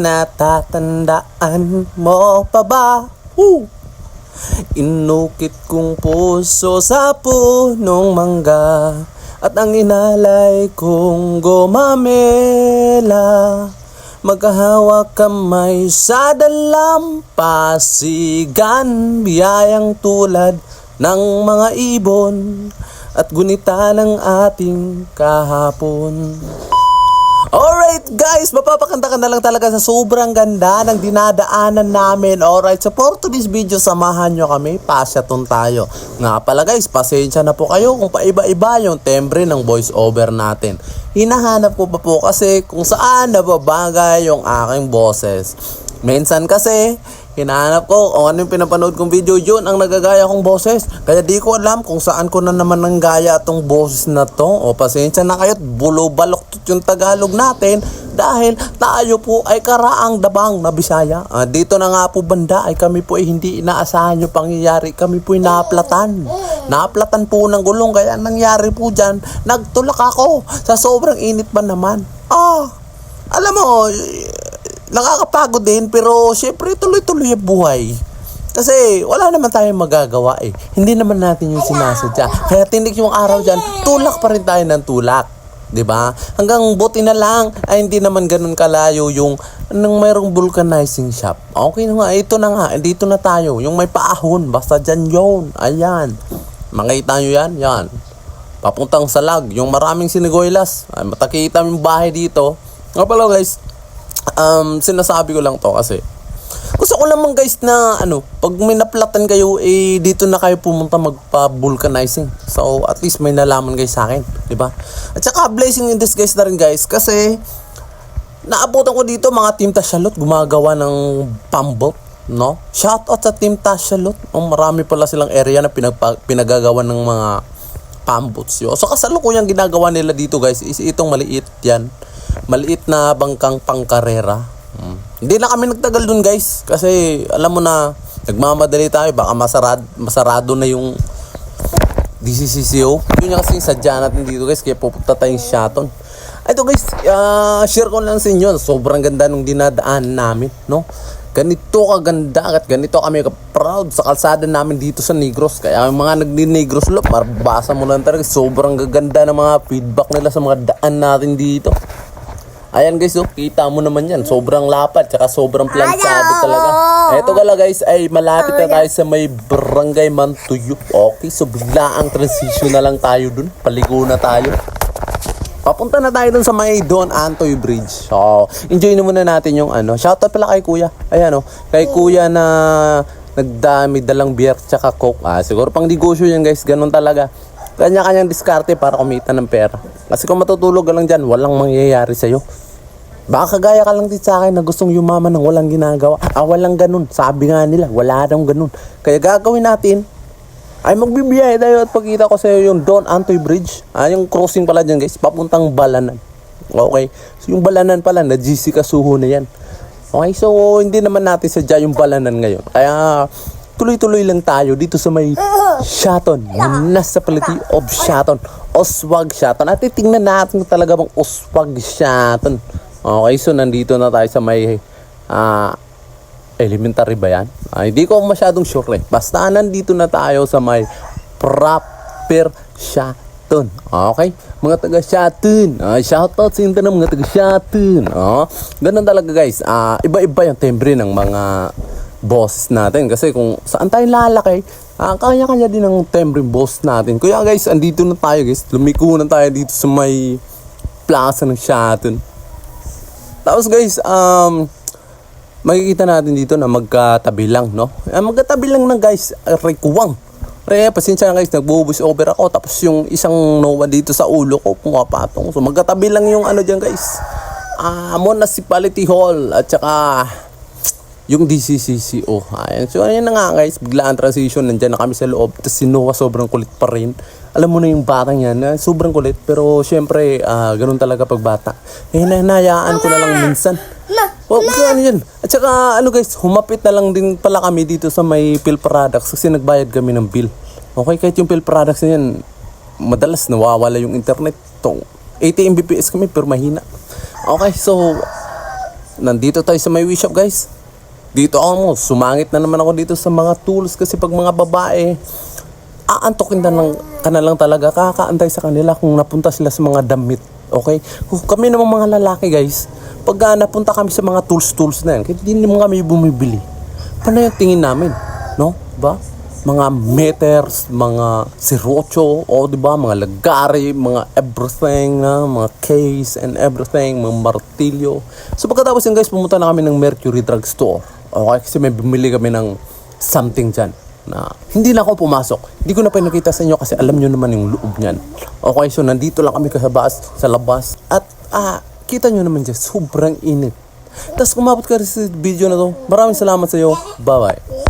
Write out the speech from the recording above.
natatandaan mo pa ba? Woo! Inukit kong puso sa punong mangga At ang inalay kong gumamela Magkahawak kamay sa dalampasigan Biyayang tulad ng mga ibon At gunita ng ating kahapon Alright guys, mapapakanta ka na lang talaga sa sobrang ganda ng dinadaanan namin. Alright, so for today's video, samahan nyo kami, pasyaton tayo. Nga pala guys, pasensya na po kayo kung paiba-iba yung tembre ng voice over natin. Hinahanap ko pa po kasi kung saan nababagay yung aking boses. Minsan kasi, hinahanap ko kung ano yung pinapanood kong video, yun ang nagagaya kong boses. Kaya di ko alam kung saan ko na naman nang gaya itong boses na to. O pasensya na kayo, bulo-balok yung Tagalog natin dahil tayo po ay karaang dabang na Bisaya. Ah, dito na nga po banda ay kami po ay hindi inaasahan yung pangyayari. Kami po ay naaplatan. Naaplatan po ng gulong kaya ang nangyari po dyan, nagtulak ako sa sobrang init ba naman. Ah, alam mo, nakakapagod din pero syempre tuloy-tuloy ang buhay. Kasi wala naman tayong magagawa eh. Hindi naman natin yung sinasadya. Kaya tindik yung araw dyan, tulak pa rin tayo ng tulak. 'Di ba? Hanggang buti na lang ay hindi naman ganun kalayo yung nang mayroong vulcanizing shop. Okay na nga, ito na nga, dito na tayo. Yung may paahon, basta dyan yun. Ayan. Makita nyo yan? Yan. Papuntang salag. Yung maraming sinigoylas. Ay, matakita yung bahay dito. Nga pala guys, um, sinasabi ko lang to kasi gusto ko lamang guys na ano, pag may naplatan kayo, eh dito na kayo pumunta magpa-vulcanizing. So at least may nalaman guys sa akin, di ba? At saka blessing in disguise na rin guys kasi naabutan ko dito mga Team Tashalot gumagawa ng pambot, no? Shout out sa Team Tashalot. Oh, marami pala silang area na pinagpa- pinagagawa ng mga pambots yo. So kasalukuyang ginagawa nila dito guys is itong maliit yan. Maliit na bangkang pangkarera. Mm. Hindi na kami nagtagal dun guys kasi alam mo na nagmamadali tayo baka masarad, masarado na yung DCCCO. Yun yung kasi yung sadya natin dito guys kaya pupunta tayong Shaton. Ito guys, ah, share ko lang sa inyo. Sobrang ganda nung dinadaan namin, no? Ganito kaganda at ganito kami ka-proud sa kalsada namin dito sa Negros. Kaya yung mga nagni-Negros lo, marbasa mo lang talaga. Sobrang gaganda ng mga feedback nila sa mga daan natin dito. Ayan guys, oh, kita mo naman yan. Sobrang lapad, tsaka sobrang planchado talaga. Eto gala guys, ay malapit na tayo sa may barangay Mantuyup. Okay, so bigla ang transition na lang tayo dun. Paligo na tayo. Papunta na tayo dun sa may Don Antoy Bridge. So, enjoy na muna natin yung ano. Shoutout pala kay Kuya. Ayan oh, kay Kuya na nagdami dalang beer tsaka coke. Ah, siguro pang negosyo yan guys, ganun talaga. Kanya-kanyang diskarte para kumita ng pera. Kasi kung matutulog ka lang dyan, walang mangyayari sa'yo. Baka kagaya ka lang din sa akin na gustong yumaman ng walang ginagawa. Ah, walang ganun. Sabi nga nila, wala daw ganun. Kaya gagawin natin, ay magbibiyay tayo at pagkita ko sa iyo yung Don Antoy Bridge. Ah, yung crossing pala dyan guys, papuntang Balanan. Okay? So yung Balanan pala, na GC Kasuho na yan. Okay, so hindi naman natin sadya yung Balanan ngayon. Kaya tuloy-tuloy lang tayo dito sa may Shaton. Municipality of Shaton. Oswag Shaton. At titingnan natin talaga bang Oswag Shaton. Okay, so nandito na tayo sa may ah, elementary ba yan? Ah, hindi ko masyadong sure eh. Basta nandito na tayo sa may proper Shaton. Okay? Mga taga Shaton. Ah, shoutout sa inyo ng mga taga Shaton. Oh, ganun talaga guys. Ah, iba-iba yung timbre ng mga boss natin. Kasi kung saan tayo lalaki, ah, kanya-kanya din ang timbre boss natin. Kaya guys, andito na tayo guys. Lumiko na tayo dito sa may plaza ng Shaton. Tapos guys, um, makikita natin dito na magkatabi lang, no? Ah, magkatabi lang ng guys, rekuwang. Re, pasensya na guys, nagbubush over ako. Tapos yung isang Noah dito sa ulo ko, pumapatong. So magkatabi lang yung ano dyan guys. Ah, Municipality Hall at saka yung DCCCO. Ayan. So, ayan na nga guys. Biglaan transition. Nandyan na kami sa loob. Tapos si Noah sobrang kulit pa rin. Alam mo na yung batang yan. na sobrang kulit. Pero syempre, ah, ganun talaga pag bata. Eh, hinahayaan ko na lang minsan. Well, kasi ano yun. At saka, ano guys, humapit na lang din pala kami dito sa may pill products kasi nagbayad kami ng bill. Okay, kahit yung pill products na yan, madalas nawawala yung internet. To, 80 Mbps kami pero mahina. Okay, so, nandito tayo sa may wish shop guys. Dito ako sumangit na naman ako dito sa mga tools kasi pag mga babae, aantokin na lang, ka na lang talaga, kakaantay sa kanila kung napunta sila sa mga damit. Okay? Kami namang mga lalaki guys, pag ah, napunta kami sa mga tools-tools na yan, kahit hindi naman kami bumibili, paano yung tingin namin? No? Ba? Mga meters, mga sirocho, o di ba, mga lagari, mga everything na, mga case and everything, mga martilyo. So pagkatapos yun guys, pumunta na kami ng Mercury Drug Store. Okay, kasi may bumili kami ng something dyan na hindi na ako pumasok. Hindi ko na pinakita sa inyo kasi alam nyo naman yung loob niyan. Okay, so nandito lang kami kasabas sa labas at ah, kita nyo naman dyan, sobrang init. Tapos kumabot ka rin sa video na to. Maraming salamat sa iyo. Bye-bye.